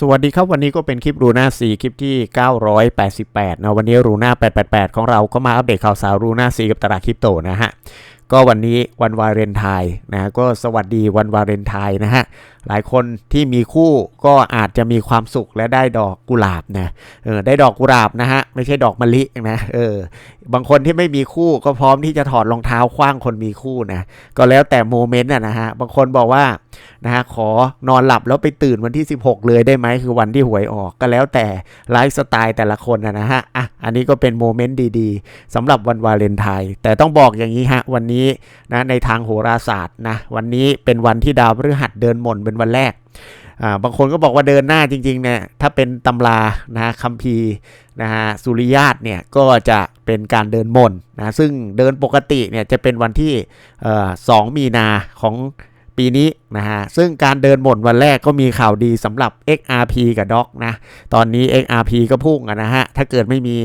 สวัสดีครับวันนี้ก็เป็นคลิปรูน่า4คลิปที่ 988นะวันนี้รูน่า888 ของเราก็มาอัปเดตข่าวสารรูน่า4กับตลาดคริปโตนะฮะก็วันนี้วันวาเลนไทน์นะก็สวัสดีวันวาเลนไทน์นะฮะหลายคนที่มีคู่ก็อาจจะมีความสุขและได้ดอกกุหลาบนะเออได้ดอกกุหลาบนะฮะไม่ใช่ดอกมะลินะเออบางคนที่ไม่มีคู่ก็พร้อมที่จะถอดรองเท้าคว้างคนมีคู่นะก็แล้วแต่โมเมนต์นะฮะบางคนบอกว่า นะฮะขอนอนหลับแล้วไปตื่นวันที่ 16 เลยได้ไหมคือวันที่หวยออกก็แล้วแต่ไลฟ์สไตล์แต่ละคนนะฮะอะอันนี้ก็เป็นโมเมนต์ดีๆสำหรับวันวาเลนไทน์แต่ต้องบอกอย่างนี้ฮะวันนี้นะในทางโหราศาสตร์นะวันนี้เป็นวันที่ดาวพฤหัสเดินหม่นเป็นวันแรกาบางคนก็บอกว่าเดินหน้าจริงๆเนี่ยถ้าเป็นตำรานะคัมภีร์นะฮะสุริยาตเนี่ยก็จะเป็นการเดินมนนะซึ่งเดินปกติเนี่ยจะเป็นวันที่สองมีนาของ ปีนี้นะฮะซึ่งการเดินหม่นวันแรกก็มีข่าวดีสำหรับ XRP กับด็อกนะตอนนี้ XRP ก็พุ่งนะฮะถ้าเกิดไม่มี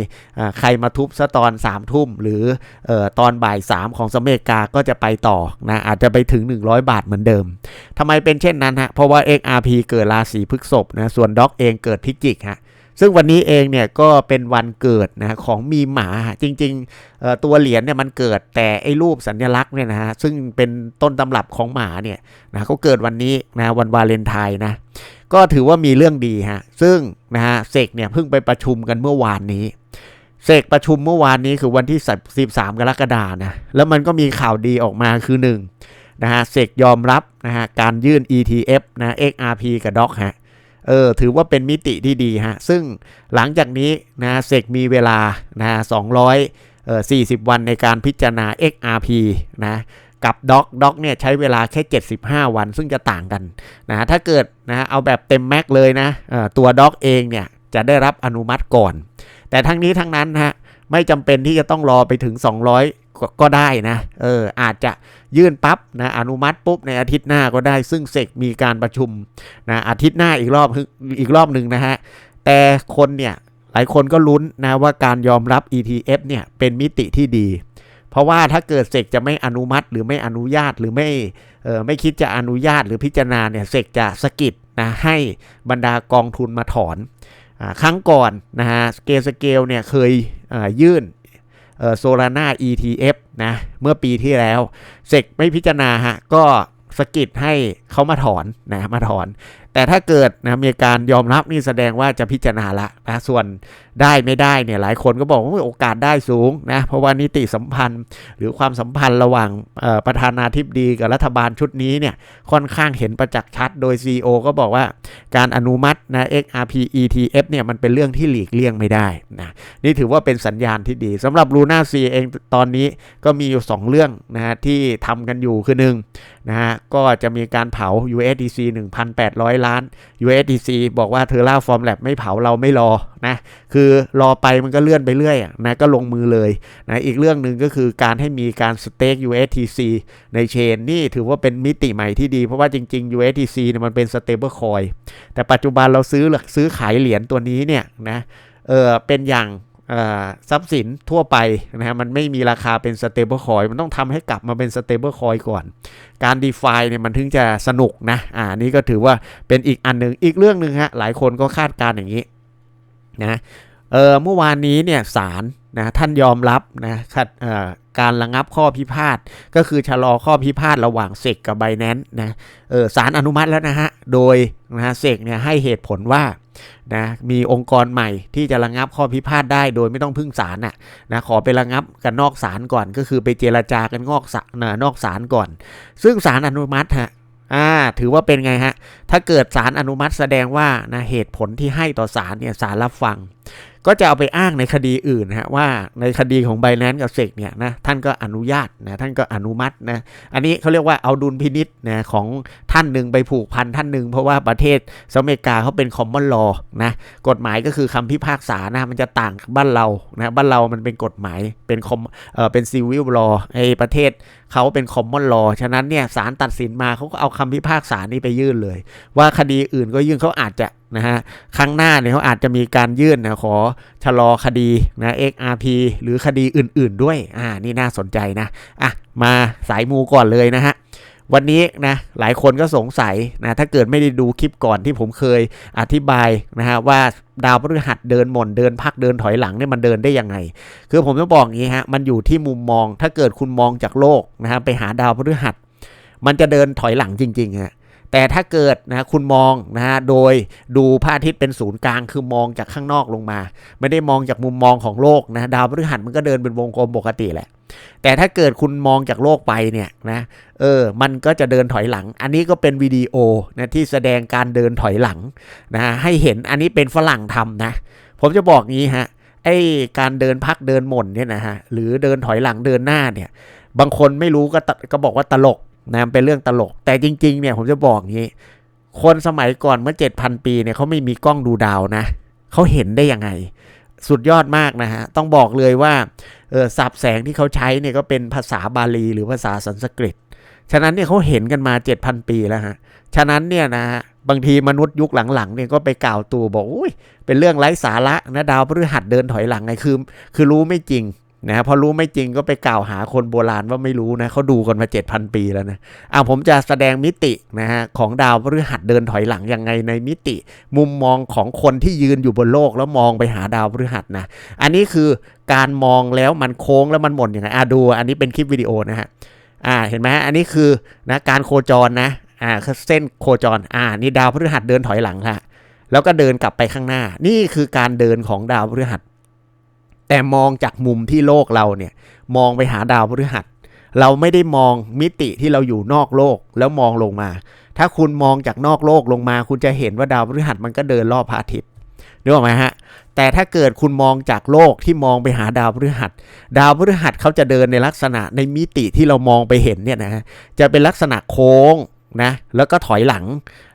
ใครมาทุบซะตอน3ามทุ่ม หรืออตอนบ่าย 3 ของสเมกาก็จะไปต่อนะอาจจะไปถึง 100 บาทเหมือนเดิมทำไมเป็นเช่นนั้นฮะเพราะว่า XRP เกิดราศีพฤษภนะส่วนด็อกเองเกิดพิจิกฮะ ซึ่งวันนี้เองเนี่ยก็เป็นวันเกิดนะของมีหมาจริงๆตัวเหรียญเนี่ยมันเกิดแต่ไอ้รูปสัญลักษณ์เนี่ยนะฮะซึ่งเป็นต้นตำรับของหมาเนี่ยนะเขาเกิดวันนี้นะวันวาเลนไทน์นะก็ถือว่ามีเรื่องดีฮะซึ่งนะฮะเสกเนี่ยเพิ่งไปประชุมกันเมื่อวานนี้เสกประชุมเมื่อวานนี้คือวันที่ 13 กรกฎานะแล้วมันก็มีข่าวดีออกมาคือ1นะฮะเสกยอมรับนะฮะการยื่น ETF นะ XRP กับด็อกฮะ เออถือว่าเป็นมิติที่ดีฮะ ซึ่งหลังจากนี้นะเซกมีเวลานะสองร้อยเอ่อสี่สิบวันในการพิจารณา XRP นะกับด็อกด็อกเนี่ยใช้เวลาแค่ 75 วัน ซึ่งจะต่างกันนะถ้าเกิดนะเอาแบบเต็มแม็กเลยนะตัวด็อกเองเนี่ยจะได้รับอนุมัติก่อน แต่ทั้งนี้ทั้งนั้นฮะไม่จำเป็นที่จะต้องรอไปถึง ก็ได้นะ เอออาจจะยื่นปั๊บนะอนุมัติปุ๊บในอาทิตย์หน้าก็ได้ ซึ่งเสกมีการประชุมนะอาทิตย์หน้าอีกรอบอีกรอบหนึ่งนะฮะ แต่คนเนี่ยหลายคนก็ลุ้นนะว่าการยอมรับ ETF เนี่ยเป็นมิติที่ดี เพราะว่าถ้าเกิดเสกจะไม่อนุมัติหรือไม่อนุญาตหรือไม่เออไม่คิดจะอนุญาตหรือพิจารณาเนี่ยเสกจะสกิดนะให้บรรดากองทุนมาถอนอครั้งก่อนนะฮะสเกลสเกลเนี่ยเคยยื่น โซลาร่า ETF นะเมื่อปีที่แล้วเซกไม่พิจารณาฮะก็สกิดให้เขามาถอนนะมาถอนแต่ถ้าเกิดนะมีการยอมรับนี่แสดงว่าจะพิจารณาละนะส่วนได้ไม่ได้เนี่ยหลายคนก็บอกว่าโอกาสได้สูงนะเพราะว่านิติสัมพันธ์ หรือความสัมพันธ์ระหว่างประธานาธิบดีกับรัฐบาลชุดนี้เนี่ยค่อนข้างเห็นประจักษ์ชัด โดย CEO ก็บอกว่าการอนุมัตินะ XRP ETF เนี่ยมันเป็นเรื่องที่หลีกเลี่ยงไม่ได้นะนี่ถือว่าเป็นสัญญาณที่ดีสำหรับ Luna C เองตอนนี้ก็มีอยู่ 2 เรื่องนะฮะที่ทำกันอยู่คือหนึ่งนะฮะก็จะมีการเผา USDC 1,800 ล้าน USDC บอกว่าเทอร่าฟอร์มแลบไม่เผาเราไม่รอนะคือรอไปมันก็เลื่อนไปเรื่อยนะก็ลงมือเลยนะอีกเรื่องหนึ่งก็คือการให้มีการสเต็ก USDC ในเชนนี่ถือว่าเป็นมิติใหม่ที่ดี เพราะว่าจริง ๆ USDC เนี่ยมันเป็นสเตเบิลคอยแต่ปัจจุบันเราซื้อซื้อขายเหรียญตัวนี้เนี่ยนะเออเป็นอย่าง ทรัพย์สินทั่วไปนะฮะมันไม่มีราคาเป็นสเตเบิลคอยมันต้องทำให้กลับมาเป็นสเตเบิลคอยก่อน การ d e f าเนี่ยมันถึงจะสนุกนะอ่านี่ก็ถือว่าเป็นอีกอันหนึ่งอีกเรื่องหนึ่งฮะหลายคนก็คาดการอย่างนี้นะเออเมื่อวานนี้เนี่ยศาล นะท่านยอมรับนะคัดการระงับข้อพิพาทก็คือชะลอข้อพิพาทระหว่างเซกกับไบแนนนะเออศาลอนุมัติแล้วนะฮะโดยนะฮะเซกเนี่ยให้เหตุผลว่านะมีองค์กรใหม่ที่จะระงับข้อพิพาทได้โดยไม่ต้องพึ่งศาลน่ะนะขอไประงับกันนอกศาลก่อน ก็คือไปเจรจากันงอกศนะนอกศาลก่อน ซึ่งศาลอนุมัติฮะอ่าถือว่าเป็นไงฮะ ถ้าเกิดศาลอนุมัติแสดงว่านะเหตุผลที่ให้ต่อศาลเนี่ยศาลรับฟัง ก็จะเอาไปอ้างในคดีอื่นฮะว่าในคดีของไบแนนกับเซกเนี่ยนะท่านก็อนุญาตนะท่านก็อนุมัตินะอันนี้เขาเรียกว่าเอาดุลพินิษนะของท่านหนึ่งไปผูกพันท่านหนึ่งเพราะว่าประเทศสหรัฐอเมริกาเขาเป็นคอมมอนลอนะกฎหมายก็คือคำพิพากษานะมันจะต่างบ้านเรานะบ้านเรามันเป็นกฎหมายเป็นคอมเออเป็นซีวิลลอไอประเทศ เขาเป็นคอมมอนลอฉะนั้นเนี่ยศาลตัดสินมาเขาก็เอาคำพิพากษานี้ไปยื่นเลย ว่าคดีอื่นก็ยื่นเขาอาจจะนะฮะครั้งหน้าเนี่ยเขาอาจจะมีการยื่นนะขอชะลอคดีนะ XRP หรือคดีอื่นๆด้วยอ่านี่น่าสนใจนะอะมาสายมูก่อนเลยนะฮะ วันนี้นะหลายคนก็สงสัยนะถ้าเกิดไม่ได้ดูคลิปก่อนที่ผมเคยอธิบายนะฮะว่าดาวพฤหัสเดินหม่นเดินพักเดินถอยหลังเนี่ยมันเดินได้ยังไง คือผมจะบอกอย่างนี้ฮะมันอยู่ที่มุมมองถ้าเกิดคุณมองจากโลกนะฮะไปหาดาวพฤหัส มันจะเดินถอยหลังจริงๆฮะแต่ถ้าเกิดนะคุณมองนะฮะโดยดูพระอาทิตย์เป็นศูนย์กลางคือมองจากข้างนอกลงมา ไม่ได้มองจากมุมมองของโลกนะดาวพฤหัสมันก็เดินเป็นวงกลมปกติแหละ แต่ถ้าเกิดคุณมองจากโลกไปเนี่ยนะเออมันก็จะเดินถอยหลัง อันนี้ก็เป็นวิดีโอนะที่แสดงการเดินถอยหลังนะให้เห็นอันนี้เป็นฝรั่งทำนะ ผมจะบอกงี้ฮะไอ้การเดินพักเดินหม่นเนี่ยนะฮะหรือเดินถอยหลังเดินหน้าเนี่ย บางคนไม่รู้ก็ตก็บอกว่าตลกนะเป็นเรื่องตลก แต่จริงๆเนี่ยผมจะบอกงี้ คนสมัยก่อนเมื่อ 7,000 ปีเนี่ยเขาไม่มีกล้องดูดาวนะเขาเห็นได้ยังไง สุดยอดมากนะฮะ ต้องบอกเลยว่าสับแสงที่เขาใช้เนี่ยก็เป็นภาษาบาลีหรือภาษาสันสกฤต ฉะนั้นเนี่ยเขาเห็นกันมา 7,000 ปีแล้วฮะ ฉะนั้นเนี่ยนะฮะบางทีมนุษย์ยุคหลังๆเนี่ยก็ไปกล่าวตูบอกอุ้ยเป็นเรื่องไร้สาระนะดาวพฤหัสเดินถอยหลังไงคือ คือรู้ไม่จริง นะพอรู้ไม่จริงก็ไปกล่าวหาคนโบราณว่าไม่รู้นะเขาดูกันมา 7,000 ปีแล้วนะอ่าผมจะแสดงมิตินะฮะของดาวพฤหัสเดินถอยหลังยังไงในมิติ มุมมองของคนที่ยืนอยู่บนโลกแล้วมองไปหาดาวพฤหัสนะอันนี้คือการมองแล้วมันโค้งแล้วมันหม่นยังไงอ่าดูอันนี้เป็นคลิปวิดีโอนะฮะอ่าเห็นไหมอันนี้คือนะการโคจรนะอ่าเส้นโคจรอ่านี่ดาวพฤหัสเดินถอยหลังค่ะแล้วก็เดินกลับไปข้างหน้า นี่คือการเดินของดาวพฤหัส แต่มองจากมุมที่โลกเราเนี่ยมองไปหาดาวพฤหัส เราไม่ได้มองมิติที่เราอยู่นอกโลกแล้วมองลงมา ถ้าคุณมองจากนอกโลกลงมา คุณจะเห็นว่าดาวพฤหัสมันก็เดินรอบพระอาทิตย์นึกออกไหมฮะแต่ถ้าเกิดคุณมองจากโลกที่มองไปหาดาวพฤหัส ดาวพฤหัสเขาจะเดินในลักษณะในมิติที่เรามองไปเห็นเนี่ยนะจะเป็นลักษณะโค้งนะแล้วก็ถอยหลัง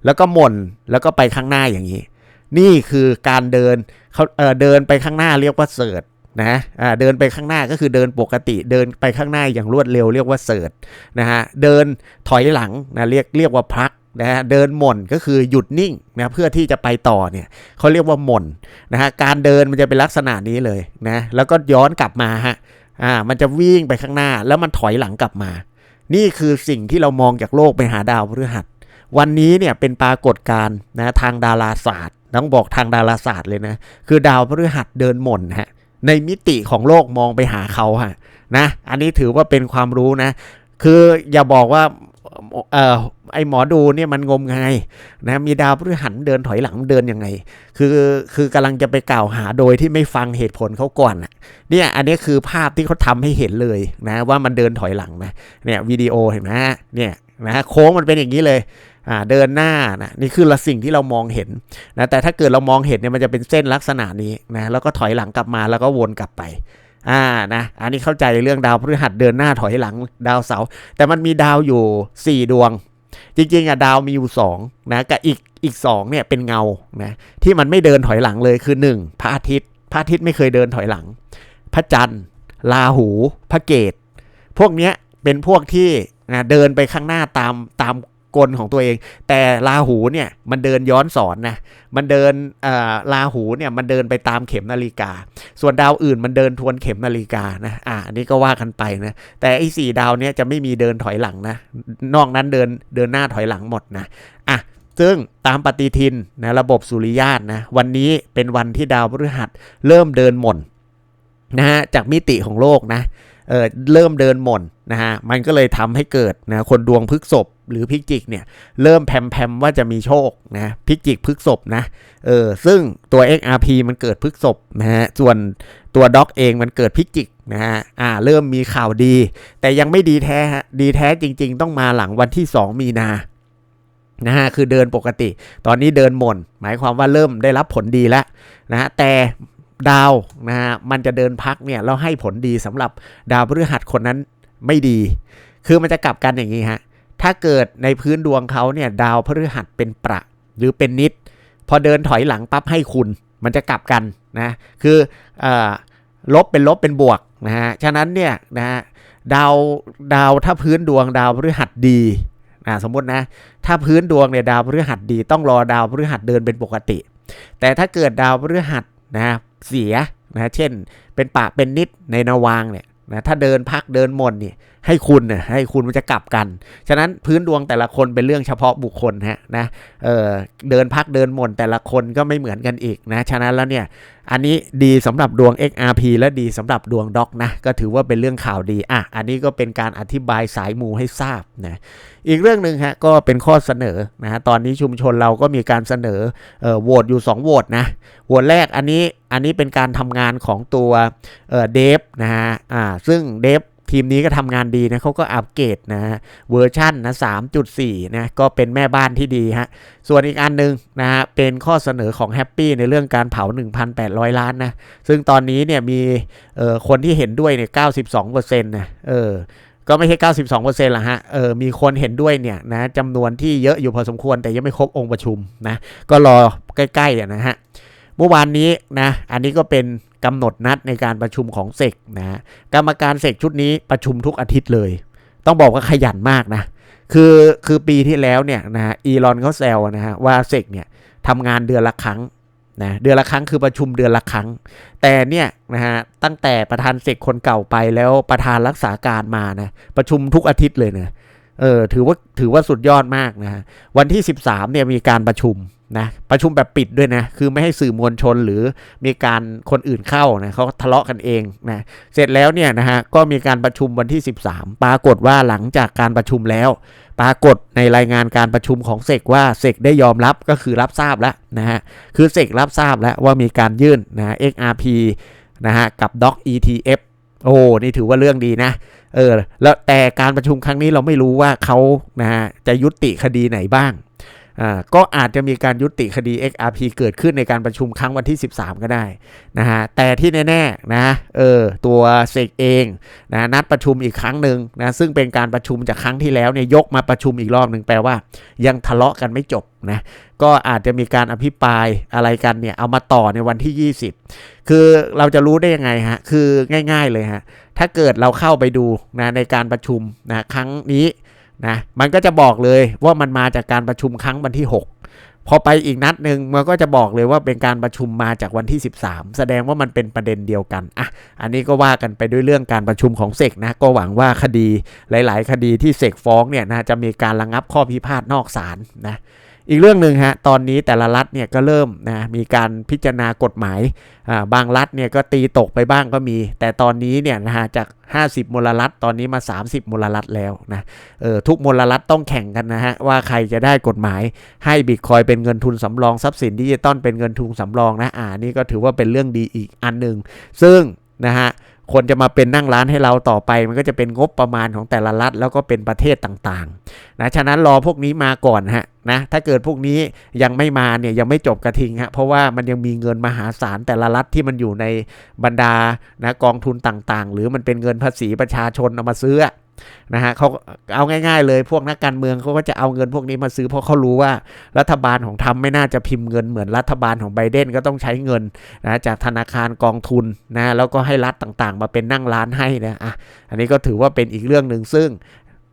แล้วก็หม่นแล้วก็ไปข้างหน้าอย่างนี้ นี่คือการเดินเขาเออเดินไปข้างหน้าเรียกว่าเสิร์ช นะอ่าเดินไปข้างหน้าก็คือเดินปกติเดินไปข้างหน้าอย่างรวดเร็วเรียกว่าเสิร์ชนะฮะเดินถอยหลังนะเรียกเรียกว่าพักนะฮะเดินหม่นก็คือหยุดนิ่งนะเพื่อที่จะไปต่อเนี่ยเขาเรียกว่าหม่นนะฮะการเดินมันจะเป็นลักษณะนี้เลยนะแล้วก็ย้อนกลับมาฮะอ่ามันจะวิ่งไปข้างหน้าแล้วมันถอยหลังกลับมา นี่คือสิ่งที่เรามองจากโลกไปหาดาวพฤหัส วันนี้เนี่ยเป็นปรากฏการณ์นะทางดาราศาสตร์ต้องบอกทางดาราศาสตร์เลยนะคือดาวพฤหัสเดินหม่นฮะ ในมิติของโลกมองไปหาเขาฮะนะอันนี้ถือว่าเป็นความรู้นะ คืออย่าบอกว่าเออไอหมอดูเนี่ยมันงมงายนะมีดาวพฤหัสเดินถอยหลังเดินยังไง คือคือกำลังจะไปกล่าวหาโดยที่ไม่ฟังเหตุผลเขาก่อนเนี่ยอันนี้คือภาพที่เขาทำให้เห็นเลยนะว่ามันเดินถอยหลังนะเนี่ยวิดีโอเห็นไหมเนี่ยนะโค้งมันเป็นอย่างนี้เลย เดินหน้านะนี่คือละสิ่งที่เรามองเห็นนะแต่ถ้าเกิดเรามองเห็นเนี่ยมันจะเป็นเส้นลักษณะนี้นะแล้วก็ถอยหลังกลับมาแล้วก็วนกลับไปอ่านะอันนี้เข้าใจเรื่องดาวพฤหัสเดินหน้าถอยหลังดาวเสาร์แต่มันมีดาวอยู่ 4 ดวง จริงๆอะดาวมีอยู่2นะกับอีกอีก2เนี่ยเป็นเงานะที่มันไม่เดินถอยหลังเลยคือ 1 พระอาทิตย์ พระอาทิตย์ไม่เคยเดินถอยหลัง พระจันทร์ราหูพระเกตพวกเนี้ยเป็นพวกที่นะเดินไปข้างหน้าตามตาม กลของตัวเอง แต่ราหูเนี่ยมันเดินย้อนสอนนะมันเดินราหูเนี่ยมันเดินไปตามเข็มนาฬิกา ส่วนดาวอื่นมันเดินทวนเข็มนาฬิกานะอ่าอันนี้ก็ว่ากันไปนะแต่ไอ้สี่ดาวเนี้ยจะไม่มีเดินถอยหลังนะนอกนั้นเดินเดินหน้าถอยหลังหมดนะอะซึ่งตามปฏิทินนะระบบสุริยะนะวันนี้เป็นวันที่ดาวพฤหัสเริ่มเดินหม่นนะฮะจากมิติของโลกนะเออเริ่มเดินหม่นนะฮะมันก็เลยทำให้เกิดนะคนดวงพฤกษบ หรือพิจิกเนี่ยเริ่มแผมๆว่าจะมีโชคนะพิจิกพฤกษบนะเออซึ่งตัว XRP มันเกิดพฤกษบนะฮะส่วนตัวด็อกเองมันเกิดพิจิกนะฮะอ่าเริ่มมีข่าวดี แต่ยังไม่ดีแท้ฮะดีแท้จริง ๆ ต้องมาหลังวันที่ 2 มีนานะฮะคือเดินปกติ ตอนนี้เดินหม่นหมายความว่าเริ่มได้รับผลดีแล้วนะฮะแต่ดาวนะฮะมันจะเดินพักเนี่ยแล้วให้ผลดีสำหรับดาวพฤหัสคนนั้นไม่ดี คือมันจะกลับกันอย่างนี้ฮะ ถ้าเกิดในพื้นดวงเขาเนี่ยดาวพฤหัสเป็นประหรือเป็นนิด พอเดินถอยหลังปั๊บให้คุณ มันจะกลับกันนะคืออลบเป็นลบเป็นบวกนะฮะฉะนั้นเนี่ยนะฮะดาวดาวถ้าพื้นดวงดาวพฤหัสดีนะสมมตินะถ้าพื้นดวงเนี่ยดาวพฤหัสดี ต้องรอดาวพฤหัสเดินเป็นปกติ แต่ถ้าเกิดดาวพฤหัสนะเสียนะเช่นเป็นปะเป็นนิดในนาวางเนี่ยนะถ้าเดินพักเดินมนนี่ย ให้คุณเนี่ยให้คุณมันจะกลับกัน ฉะนั้นพื้นดวงแต่ละคนเป็นเรื่องเฉพาะบุคคลฮะนะเเดินพักเดินหม่นแต่ละคนก็ไม่เหมือนกันอีกนะ ฉะนั้นแล้วเนี่ยอันนี้ดีสำหรับดวง XRP และดีสำหรับดวงด็อกนะก็ถือว่าเป็นเรื่องข่าวดีอะอันนี้ก็เป็นการอธิบายสายมูให้ทราบนะอีกเรื่องหนึ่งฮะก็เป็นข้อเสนอนะฮะตอนนี้ชุมชนเราก็มีการเสนอโหวตอยู่ 2โหวตนะโหวตแรกอันนี้อันนี้เป็นการทำงานของตัวเอ่อเดฟนะฮะอ่าซึ่งเดฟ ทีมนี้ก็ทำงานดีนะเขาก็อัปเกรดนะฮะเวอร์ชันนะ3.4นะก็เป็นแม่บ้านที่ดีฮะส่วนอีกอันหนึงนะฮะเป็นข้อเสนอของแฮปปี้ในเรื่องการเผา 1,800 ล้านนะซึ่งตอนนี้เนี่ยมีเอ่อคนที่เห็นด้วยเนี่ย92%นะเออก็ไม่ใช่ 92%ละฮะ เออ มีคนเห็นด้วยเนี่ยนะจำนวนที่เยอะอยู่พอสมควรแต่ยังไม่ครบองค์ประชุมนะ ก็รอใกล้ๆอะนะฮะ เมื่อวานนี้นะ อันนี้ก็เป็น กำหนดนัดในการประชุมของเซกนะกรรมการเซกชุดนี้ประชุมทุกอาทิตย์เลย ต้องบอกว่าขยันมากนะคือคือปีที่แล้วเนี่ยนะอีลอนเขาแซวนะฮะว่าเซกเนี่ยทำงานเดือนละครั้งนะเดือนละครั้งคือประชุมเดือนละครั้ง แต่เนี่ยนะฮะตั้งแต่ประธานเซกคนเก่าไปแล้วประธานรักษาการมานะประชุมทุกอาทิตย์เลยเนะ เออถือว่าถือว่าสุดยอดมากนะฮะวันที่ 13เนี่ยมีการประชุมนะประชุมแบบปิดด้วยนะคือไม่ให้สื่อมวลชนหรือมีการคนอื่นเข้านะเขาทะเลาะกันเองนะเสร็จแล้วเนี่ยนะฮะก็มีการประชุมวันที่ 13 ปรากฏว่าหลังจากการประชุมแล้ว ปรากฏในรายงานการประชุมของเซกว่าเซกได้ยอมรับก็คือรับทราบแล้วนะฮะคือเซกรับทราบแล้วว่ามีการยื่นนะ XRP นะฮะกับ Doc ETF โอ้นี่ถือว่าเรื่องดีนะ เออแล้วแต่การประชุมครั้งนี้เราไม่รู้ว่าเขานะฮะจะยุติคดีไหนบ้าง ก็อาจจะมีการยุติคดี XRP เกิดขึ้นในการประชุมครั้งวันที่ 13 ก็ได้นะฮะแต่ที่แน่ๆนะเออตัวเซกเองนะนัดประชุมอีกครั้งหนึ่งนะซึ่งเป็นการประชุมจากครั้งที่แล้วเนี่ยยกมาประชุมอีกรอบหนึ่งแปลว่า ยังทะเลาะกันไม่จบนะก็อาจจะมีการอภิปรายอะไรกันเนี่ยเอามาต่อในวันที่ 20 คือเราจะรู้ได้ยังไงฮะคือง่าย ๆเลยฮะถ้าเกิดเราเข้าไปดูนะในการประชุมนะครั้งนี้ นะมันก็จะบอกเลยว่ามันมาจากการประชุมครั้งวันที่ 6 พอไปอีกนัดหนึ่งมันก็จะบอกเลยว่าเป็นการประชุมมาจากวันที่ 13 แสดงว่ามันเป็นประเด็นเดียวกันอะอันนี้ก็ว่ากันไปด้วยเรื่องการประชุมของเสกนะก็หวังว่าคดีหลาย ๆ คดีที่เสกฟ้องเนี่ยนะจะมีการระงับข้อพิพาทนอกศาลนะ อีกเรื่องหนึ่งฮะตอนนี้แต่ละรัฐเนี่ยก็เริ่มนะมีการพิจารณากฎหมายอ่าบางรัฐเนี่ยก็ตีตกไปบ้างก็มี แต่ตอนนี้เนี่ยนะฮะจาก 50 มลรัฐตอนนี้มา 30 มลรัฐแล้วนะเออทุกมลรัฐต้องแข่งกันนะฮะว่าใครจะได้กฎหมายให้บิตคอยเป็นเงินทุนสำรองทรัพย์สินดิจิตอลเป็นเงินทุนสำรองนะอ่านี่ก็ถือว่าเป็นเรื่องดีอีกอันหนึ่งซึ่งนะฮะคนจะมาเป็นนั่งร้านให้เราต่อไป มันก็จะเป็นงบประมาณของแต่ละรัฐแล้วก็เป็นประเทศต่างๆนะฉะนั้นรอพวกนี้มาก่อนฮะ นะถ้าเกิดพวกนี้ยังไม่มาเนี่ยยังไม่จบกระทิงฮะเพราะว่ามันยังมีเงินมหาศาลแต่ละรัฐที่มันอยู่ในบรรดานะกองทุนต่างๆ หรือมันเป็นเงินภาษีประชาชนเอามาซื้อนะฮะเขาเอาง่าย ๆ เลยพวกนักการเมืองเขาก็จะเอาเงินพวกนี้มาซื้อเพราะเขารู้ว่ารัฐบาลของทรัมป์ไม่น่าจะพิมพ์เงินเหมือนรัฐบาลของไบเดนก็ต้องใช้เงินนะจากธนาคารกองทุนนะแล้วก็ให้รัฐต่างๆ มาเป็นนั่งร้านให้นะอะอันนี้ก็ถือว่าเป็นอีกเรื่องหนึ่งซึ่ง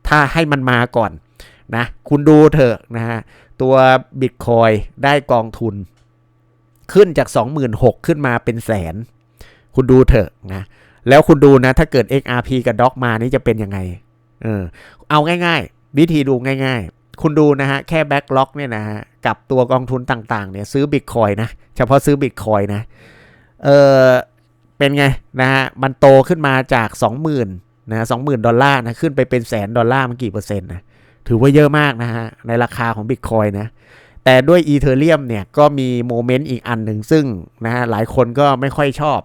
ถ้าให้มันมาก่อน นะคุณดูเถอะนะฮะตัวบิตคอยได้กองทุน ขึ้นจาก 26,000 ขึ้นมาเป็นแสน คุณดูเถอะนะแล้วคุณดูนะถ้าเกิด XRP กับด็อกมานี่จะเป็นยังไงเออเอาง่ายๆ วิธีดูง่ายๆ คุณดูนะฮะแค่แบ็กล็อกเนี่ยนะฮะกับตัวกองทุนต่างๆเนี่ยซื้อบิตคอยนะเฉพาะซื้อบิตคอยนะเออเป็นไงนะฮะมันโตขึ้นมาจาก 20,000นะสองหมื่นดอลลาร์นะขึ้นไปเป็นแสนดอลลาร์มันกี่เปอร์เซ็นต์นะ ถือว่าเยอะมากนะฮะ ในราคาของบิตคอยนะ แต่ด้วยอีเทเรียมเนี่ยก็มีโมเมนต์อีกอันหนึ่งซึ่งนะฮะหลายคนก็ไม่ค่อยชอบ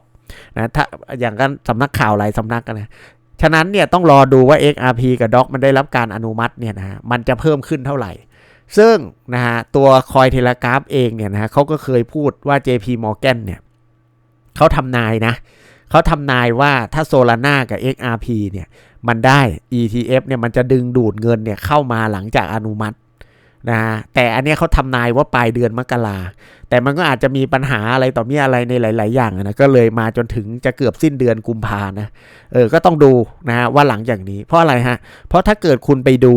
นะถ้าอย่างกันสำนักข่าวหลายสำนักกันนะฉะนั้นเนี่ยต้องรอดูว่า XRP กับ DOC มันได้รับการอนุมัติเนี่ยนะฮะมันจะเพิ่มขึ้นเท่าไหร่ ซึ่งนะฮะตัวคอยเทเลกราฟเองเนี่ยนะฮะเขาก็เคยพูดว่า JP Morgan เนี่ยเขาทำนายนะเขาทำนายว่าถ้าโซลาร่ากับ XRP เนี่ย มันได้ ETF เนี่ยมันจะดึงดูดเงินเนี่ยเข้ามาหลังจากอนุมัตินะฮะแต่อันนี้เขาทำนายว่าปลายเดือนมกราแต่มันก็อาจจะมีปัญหาอะไรต่อมีอะไรในหลาย ๆ อย่างนะก็เลยมาจนถึงจะเกือบสิ้นเดือนกุมภานะเออก็ต้องดูนะฮะว่าหลังจากนี้ เพราะอะไรฮะเพราะถ้าเกิดคุณไปดู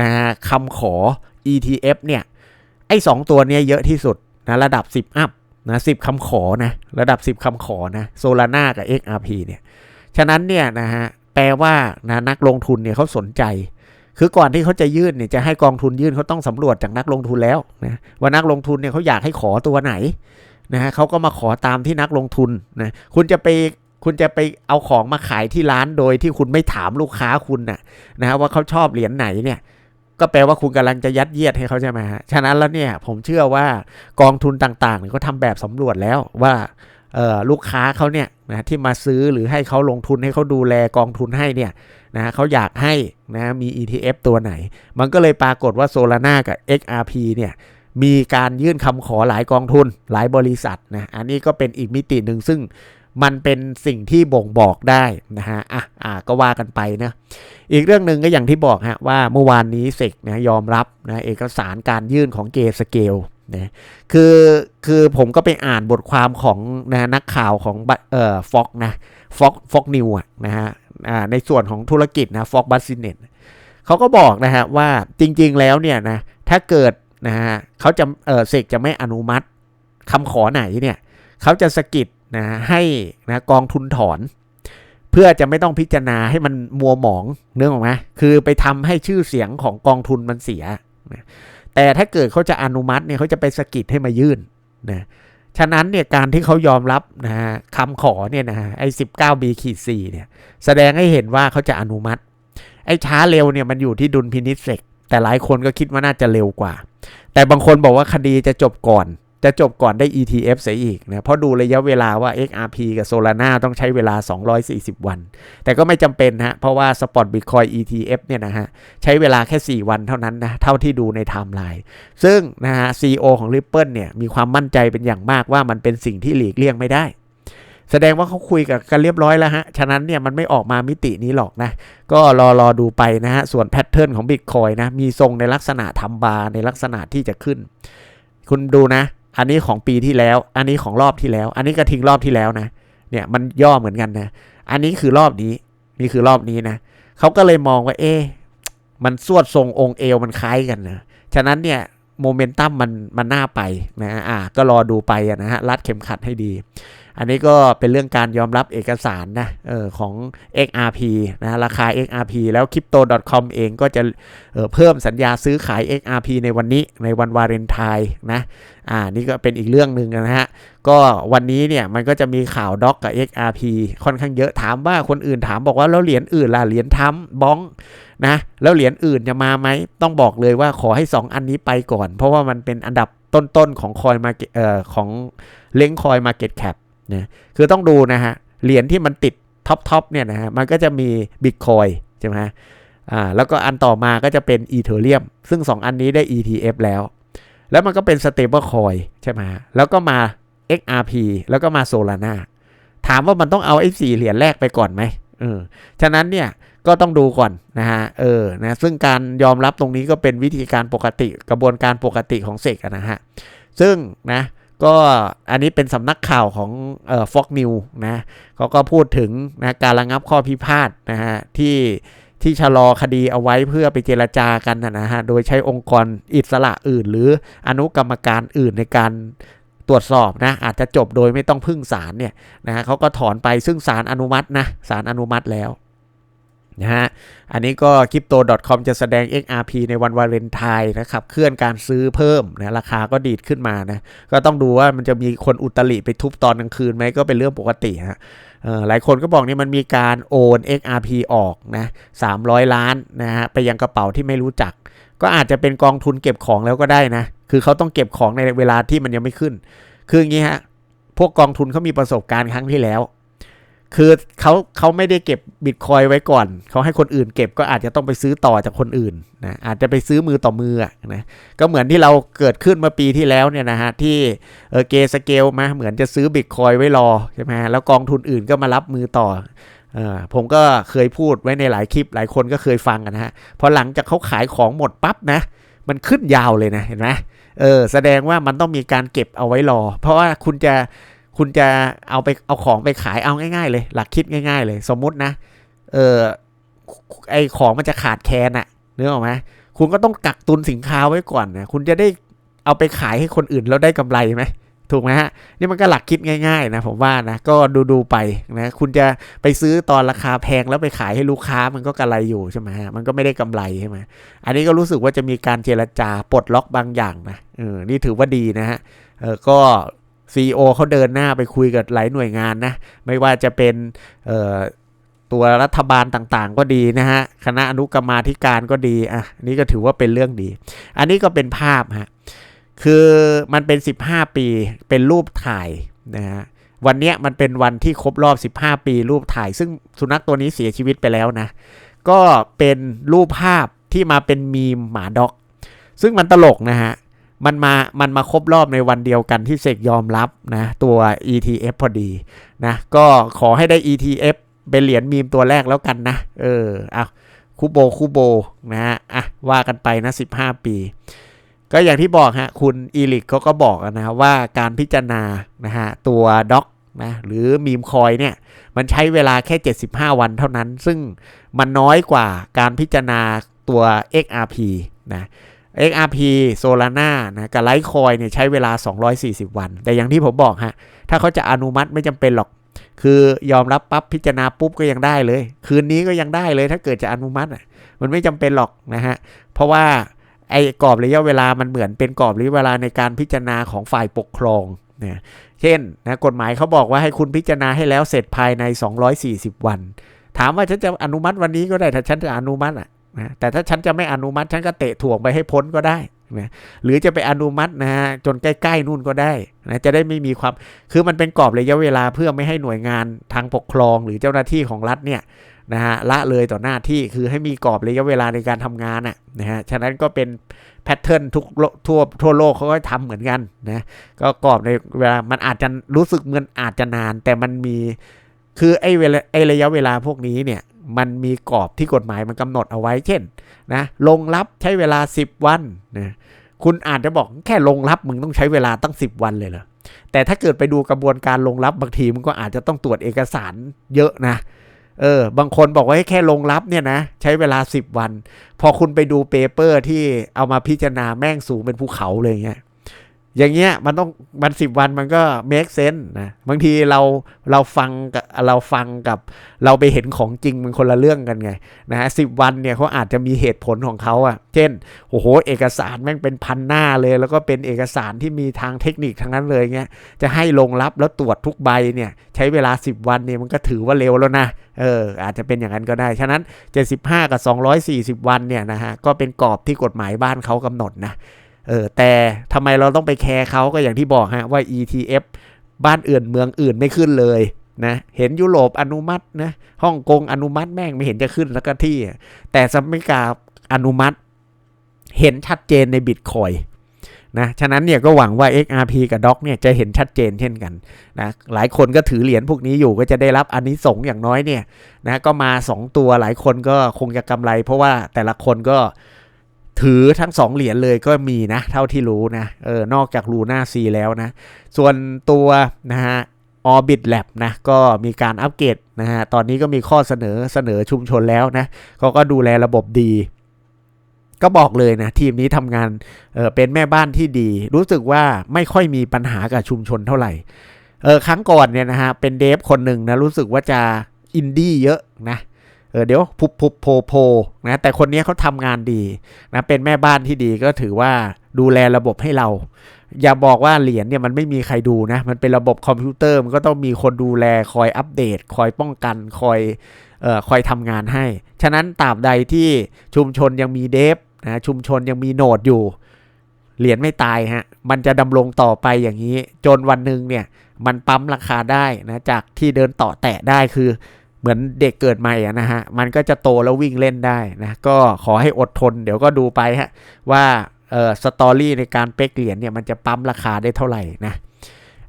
นะฮะคำขอ ETF เนี่ยไอ้สองตัวเนี้ยเยอะที่สุดนะระดับ 10 อัพนะสิบคำขอนะระดับ 10คำขอนะโซลาร่ากับ XRP เนี่ยฉะนั้นเนี่ยนะฮะ ลว่านะนักลงทุนเนี่ยเขาสนใจ คือก่อนที่เขาจะยื่นเนี่ยจะให้กองทุนยื่นเขาต้องสำรวจจากนักลงทุนแล้วนะว่านักลงทุนเนี่ยเขาอยากให้ขอตัวไหนนะฮะเขาก็มาขอตามที่นักลงทุนนะคุณจะไปคุณจะไปเอาของมาขายที่ร้านโดยที่คุณไม่ถามลูกค้าคุณนะนะฮะว่าเขาชอบเหรียญไหนเนี่ยก็แปลว่าคุณกำลังจะยัดเยียดให้เขาใช่ไหมฮะ ฉะนั้นแล้วเนี่ยผมเชื่อว่ากองทุนต่างๆเขาทำแบบสำรวจแล้วว่า ลูกค้าเขาเนี่ยนะที่มาซื้อหรือให้เขาลงทุนให้เขาดูแลกองทุนให้เนี่ยนะเขาอยากให้นะมี ETF ตัวไหน มันก็เลยปรากฏว่าโซลาร่ากับ XRP เนี่ยมีการยื่นคำขอหลายกองทุนหลายบริษัทนะอันนี้ก็เป็นอีกมิติหนึ่งซึ่งมันเป็นสิ่งที่บ่งบอกได้นะฮะอะอะก็ว่ากันไปนะ อีกเรื่องหนึ่งก็อย่างที่บอกฮะว่าเมื่อวานนี้เซกนะยอมรับนะเอกสารการยื่นของเกสเกล นะคือคือผมก็ไปอ่านบทความของนะนักข่าวของเอ่อฟ็อกนะฟ็อกฟ็อกนิวอะนะฮะอ่าในส่วนของธุรกิจนะฟ็อกบัสซิเนตเขาก็บอกนะฮะว่าจริงๆแล้วเนี่ยนะถ้าเกิดนะฮะเขาจะเออเซกจะไม่อนุมัติคำขอไหนเนี่ยเขาจะสกิดนะให้นะกองทุนถอน เพื่อจะไม่ต้องพิจารณาให้มันมัวหมองเนื่องออกไหมคือไปทำให้ชื่อเสียงของกองทุนมันเสียนะ แต่ถ้าเกิดเขาจะอนุมัติเนี่ยเขาจะไปสกิดให้มายื่นนะฉะนั้นเนี่ยการที่เขายอมรับนะฮะคำขอเนี่ยนะฮะไอ้สิบเก้าบีขีดสี่เนี่ยแสดงให้เห็นว่าเขาจะอนุมัติ ไอ้ช้าเร็วเนี่ยมันอยู่ที่ดุลพินิษเสกแต่หลายคนก็คิดว่าน่าจะเร็วกว่า แต่บางคนบอกว่าคดีจะจบก่อน จะจบก่อนได้ ETF เสียอีกนะเพราะดูระยะเวลาว่า XRP กับ Solana ต้องใช้เวลา 240 วัน แต่ก็ไม่จำเป็นฮะเพราะว่า Spot Bitcoin ETF เนี่ยนะฮะใช้เวลาแค่ 4 วันเท่านั้นนะเท่าที่ดูในไทม์ไลน์ซึ่งนะฮะ CEO ของ Ripple เนี่ยมีความมั่นใจเป็นอย่างมากว่ามันเป็นสิ่งที่หลีกเลี่ยงไม่ได้ แสดงว่าเขาคุยกับกันเรียบร้อยแล้วฮะ ฉะนั้นเนี่ยมันไม่ออกมามิตินี้หรอกนะ ก็รอรอดูไปนะฮะส่วนแพทเทิร์นของ Bitcoin นะมีทรงในลักษณะทำบาร์ในลักษณะที่จะขึ้น คุณดูนะ อันนี้ของปีที่แล้ว อันนี้ของรอบที่แล้ว อันนี้กระทิงรอบที่แล้วนะ เนี่ยมันย่อเหมือนกันนะ อันนี้คือรอบนี้ นี่คือรอบนี้นะเขาก็เลยมองว่า เอ๊มันสวดทรงองค์เอวมันคล้ายกันนะ ฉะนั้นเนี่ยโมเมนตัมมันมันน่าไปนะ อ่า ก็รอดูไปนะฮะ รัดเข็มขัดให้ดี อันนี้ก็เป็นเรื่องการยอมรับเอกสารนะออของ XRP นะราคา XRP แล้ว Crypto.com เองก็จะเเพิ่มสัญญาซื้อขาย XRP ในวันนี้ในวันวาเลนไทน์นะอ่านี่ก็เป็นอีกเรื่องหนึ่งนะฮะก็วันนี้เนี่ยมันก็จะมีข่าวด็อกกับ XRP ค่อนข้างเยอะถามว่าคนอื่นถามบอกว่าแล้วเหรียญอื่นล่ะเหรียญทำบ้องนะแล้วเหรียญอื่นจะมาไหมต้องบอกเลยว่าขอให้ 2 อันนี้ไปก่อน เพราะว่ามันเป็นอันดับต้นๆของคอยมาเอ่อของเล้งคอยมาเก็ตแคป นะคือต้องดูนะฮะเหรียญที่มันติดท็อปทอปเนี่ยนะฮะมันก็จะมีบิตคอยใช่ไหมอ่าแล้วก็อันต่อมาก็จะเป็นอีเทเรียมซึ่ง 2 อันนี้ได้ ETF แล้ว แล้วมันก็เป็น stable coin ใช่ไหมแล้วก็มา XRP แล้วก็มา Solana ถามว่ามันต้องเอาไอ้สี่เหรียญแรกไปก่อนไหมเออฉะนั้นเนี่ยก็ต้องดูก่อนนะฮะเออนะซึ่งการยอมรับตรงนี้ก็เป็นวิธีการปกติกระบวนการปกติของเสกนะฮะซึ่งนะ ก็อันนี้เป็นสำนักข่าวของเอ่อฟ็อกนิวนะเขาก็พูดถึงนะการระงับข้อพิพาทนะฮะที่ที่ชะลอคดีเอาไว้เพื่อไปเจรจากันนะฮะ โดยใช้องค์กรอิสระอื่น หรืออนุกรรมการอื่นในการตรวจสอบนะ อาจจะจบโดยไม่ต้องพึ่งศาลเนี่ยนะฮะเขาก็ถอนไปซึ่งศาลอนุมัตินะศาลอนุมัติแล้ว นะฮะ อันนี้ก็ crypto.com จะแสดง XRP ในวันวาเลนไทน์นะครับ เคลื่อนการซื้อเพิ่มนะราคาก็ดีดขึ้นมานะ ก็ต้องดูว่ามันจะมีคนอุตริไปทุบตอนกลางคืนไหมก็เป็นเรื่องปกติฮะหลายคนก็บอกนี่มันมีการโอน XRP ออกนะ300 ล้านนะฮะไปยังกระเป๋าที่ไม่รู้จัก ก็อาจจะเป็นกองทุนเก็บของแล้วก็ได้นะ คือเขาต้องเก็บของในเวลาที่มันยังไม่ขึ้น คืออย่างนี้ฮะ พวกกองทุนเขามีประสบการณ์ครั้งที่แล้ว คือเขาเขาไม่ได้เก็บบิตคอยไว้ก่อน เขาให้คนอื่นเก็บก็อาจจะต้องไปซื้อต่อจากคนอื่นนะอาจจะไปซื้อมือต่อมือนะก็เหมือนที่เราเกิดขึ้นเมื่อปีที่แล้วเนี่ยนะฮะที่เออเกสเกลมาเหมือนจะซื้อบิตคอยไว้รอใช่ไหมแล้วกองทุนอื่นก็มารับมือต่ออผมก็เคยพูดไว้ในหลายคลิปหลายคนก็เคยฟังกันะฮะพอหลังจากเขาขายของหมดปั๊บนะมันขึ้นยาวเลยนะเห็นไหมเออแสดงว่ามันต้องมีการเก็บเอาไว้รอ เพราะว่าคุณจะ คุณจะเอาไปเอาของไปขายเอาง่ายๆเลย หลักคิดง่ายๆเลย สมมุตินะ เออไอของมันจะขาดแคลนอะเนื้อออกไหมคุณก็ต้องกักตุนสินค้าไว้ก่อนนะคุณจะได้เอาไปขายให้คนอื่นแล้วได้กำไรไหมถูกไหมฮะนี่มันก็หลักคิดง่ายๆนะผมว่านะก็ดูดูๆไปนะคุณจะไปซื้อตอนราคาแพงแล้วไปขายให้ลูกค้ามันก็กำไรอยู่ใช่ไหมฮะมันก็ไม่ได้กำไรใช่ไหมอันนี้ก็รู้สึกว่าจะมีการเจรจาปลดล็อกบางอย่างนะเออนี่ถือว่าดีนะฮะเออก็ CEO เขาเดินหน้าไปคุยกับหลายหน่วยงานนะ ไม่ว่าจะเป็นตัวรัฐบาลต่างๆ ก็ดีนะฮะ คณะอนุกรรมาธิการก็ดี อะ นี่ก็ถือว่าเป็นเรื่องดี อันนี้ก็เป็นภาพฮะ คือมันเป็น 15 ปี เป็นรูปถ่ายนะฮะ วันเนี้ยมันเป็นวันที่ครบรอบ 15 ปีรูปถ่าย ซึ่งสุนัขตัวนี้เสียชีวิตไปแล้วนะ ก็เป็นรูปภาพที่มาเป็นมีมหมาด็อก ซึ่งมันตลกนะฮะ มันมา มันมาครบรอบในวันเดียวกันที่เสกยอมรับนะตัว ETF พอดีนะก็ขอให้ได้ ETF เป็นเหรียญมีมตัวแรกแล้วกันนะ เออเอาคูโบคูโบนะฮะอะว่ากันไปนะ 15 ปี ก็อย่างที่บอกฮะคุณอีลิกเขาก็บอกนะว่าการพิจารณานะฮะตัวด็อกนะหรือมีมคอยเนี่ยมันใช้เวลาแค่ 75 วันเท่านั้น ซึ่งมันน้อยกว่าการพิจารณาตัว XRP นะ XRP Solana นะกับไลท์คอยเนี่ยใช้เวลา 240 วัน แต่อย่างที่ผมบอกฮะ ถ้าเขาจะอนุมัติไม่จำเป็นหรอก คือยอมรับปั๊บพิจารณาปุ๊บก็ยังได้เลย คืนนี้ก็ยังได้เลยถ้าเกิดจะอนุมัติมันไม่จำเป็นหรอกนะฮะ เพราะว่าไอ้กรอบระยะเวลามันเหมือนเป็นกรอบระยะเวลาในการพิจารณาของฝ่ายปกครองเนี่ยเช่นนะกฎหมายเขาบอกว่าให้คุณพิจารณาให้แล้วเสร็จภายใน 240 วัน ถามว่าฉันจะอนุมัติวันนี้ก็ได้ถ้าฉันจะอนุมัติอะ นะแต่ถ้าฉันจะไม่อนุมัติฉันก็เตะถ่วงไปให้พ้นก็ได้นะหรือจะไปอนุมัตินะฮะจนใกล้ๆนู่นก็ได้นะจะได้ไม่มีความคือมันเป็นกรอบระยะเวลาเพื่อไม่ให้หน่วยงานทางปกครองหรือเจ้าหน้าที่ของรัฐเนี่ยนะฮะละเลยต่อหน้าที่คือให้มีกรอบระยะเวลาในการทำงานอะนะฮะฉะนั้นก็เป็นแพทเทิร์นทุกทั่วทั่วโลกเขาก็ทำเหมือนกันนะก็กรอบในเวลามันอาจจะรู้สึกเหมือนอาจจะนาน แต่มันมีคือไอ้เวลาไอ้ระยะเวลาพวกนี้เนี่ย มันมีกรอบที่กฎหมายมันกำหนดเอาไว้ เช่นนะลงรับใช้เวลา 10 วันนะคุณอาจจะบอกแค่ลงรับมึงต้องใช้เวลาตั้ง 10 วันเลยเหรอแต่ถ้าเกิดไปดูกระบวนการลงรับบางทีมันก็อาจจะต้องตรวจเอกสารเยอะนะเออบางคนบอกว่าแค่ลงรับเนี่ยนะใช้เวลา 10 วัน พอคุณไปดูเปเปอร์ที่เอามาพิจารณาแม่งสูงเป็นภูเขาเลยเงี้ย อย่างเงี้ยมันต้องมันสิบวันมันก็ make sense นะบางทีเราเราฟังกับเราฟังกับ เราไปเห็นของจริงมันคนละเรื่องกันไงนะฮะสิบวันเนี่ยเขาอาจจะมีเหตุผลของเขาอะ่ะ เช่นโอ้โห เอกสารแม่งเป็นพันหน้าเลย แล้วก็เป็นเอกสารที่มีทางเทคนิคทั้งนั้นเลยเงี้ยจะให้ลงรับแล้วตรวจทุกใบเนี่ยใช้เวลา 10 วันเนี่ยมันก็ถือว่าเร็วแล้วนะเอออาจจะเป็นอย่างนั้นก็ได้ ฉะนั้น 75 กับ 240 วันเนี่ยนะฮะก็เป็นกรอบที่กฎหมายบ้านเขากำหนดนะ เออแต่ทำไมเราต้องไปแคร์เขาก็อย่างที่บอกฮะว่า ETF บ้านอื่นเมืองอื่นไม่ขึ้นเลยนะเห็นยุโรปอนุมัตินะฮ่องกงอนุมัติแม่งไม่เห็นจะขึ้นแล้วก็ที่ แต่สหรัฐอเมริกาอนุมัติ เห็นชัดเจนในบิตคอยนะฉะนั้นเนี่ยก็หวังว่า XRP กับด็อกเนี่ยจะเห็นชัดเจนเช่นกันนะหลายคนก็ถือเหรียญพวกนี้อยู่ก็จะได้รับอันนี้สงอย่างน้อยเนี่ยนะก็มา 2 ตัวหลายคนก็คงจะกำไร เพราะว่าแต่ละคนก็ ถือทั้ง2เหรียญเลยก็มีนะเท่าที่รู้นะเออนอกจากลูน่าซีแล้วนะ ส่วนตัวนะฮะ Orbit Lab นะก็มีการอัปเกรดนะฮะตอนนี้ก็มีข้อเสนอเสนอชุมชนแล้วนะเขาก็ดูแลระบบดี ก็บอกเลยนะ ทีมนี้ทำงานเเป็นแม่บ้านที่ดี รู้สึกว่าไม่ค่อยมีปัญหากับชุมชนเท่าไหร่เออครั้งก่อนเนี่ยนะฮะเป็นเดฟคนหนึ่งนะรู้สึกว่าจะอินดี้เยอะนะ เออเดี๋ยวพุบพุบโพโพนะแต่คนนี้เขาทำงานดีนะเป็นแม่บ้านที่ดีก็ถือว่าดูแลระบบให้เรา อย่าบอกว่าเหรียญเนี่ยมันไม่มีใครดูนะ มันเป็นระบบคอมพิวเตอร์มันก็ต้องมีคนดูแลคอยอัปเดต คอยป้องกันคอยเอ่อคอยทำงานให้ ฉะนั้นตราบใดที่ชุมชนยังมีเดฟนะชุมชนยังมีโนดอยู่เหรียญไม่ตายฮะ มันจะดำรงต่อไปอย่างนี้ จนวันหนึ่งเนี่ย มันปั๊มราคาได้นะ จากที่เดินต่อแตะได้คือ เหมือนเด็กเกิดใหม่อะนะฮะ มันก็จะโตแล้ววิ่งเล่นได้นะ ก็ขอให้อดทน เดี๋ยวก็ดูไปฮะว่าเออสตอรี่ในการเป๊กเหรียญเนี่ยมันจะปั๊มราคาได้เท่าไหร่นะ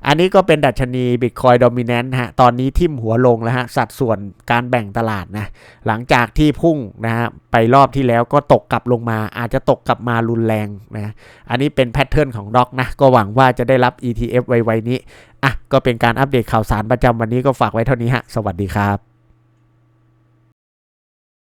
อันนี้ก็เป็นดัชนี Bitcoin Dominant ฮะ ตอนนี้ทิ่มหัวลงแล้วฮะ สัดส่วนการแบ่งตลาดนะ หลังจากที่พุ่งนะฮะ ไปรอบที่แล้วก็ตกกลับลงมา อาจจะตกกลับมารุนแรงนะ อันนี้เป็นแพทเทิร์นของด็อกนะ ก็หวังว่าจะได้รับ ETF ไวๆนี้ อะ ก็เป็นการอัปเดตข่าวสารประจำวันนี้ก็ฝากไว้เท่านี้ฮะ สวัสดีครับ